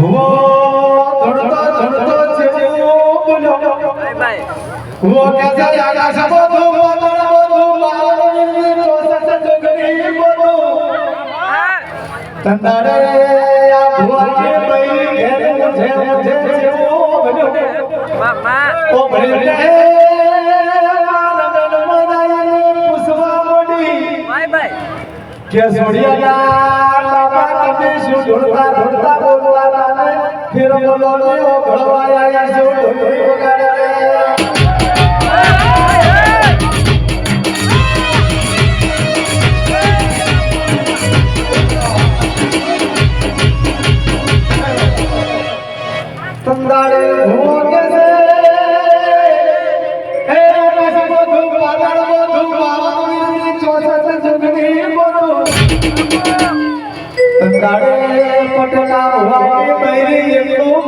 વો ધણતા ધણતા જેવો બોલ્યો. વો કેસે આગા સબો ધુમો ધણવો ધુમાવની તો સત જગરી બોલો તંદાડે આ ભુવા કે ભાઈ ઘેર બાબા તમે શું ઢોળતા ઢોળતા બોલવા લાને ફિર બોલો લો ભળવાયા શું ઢોળી વગાડે તંદાડે ભોગે છે બધું તંદાડે પટલા બોલી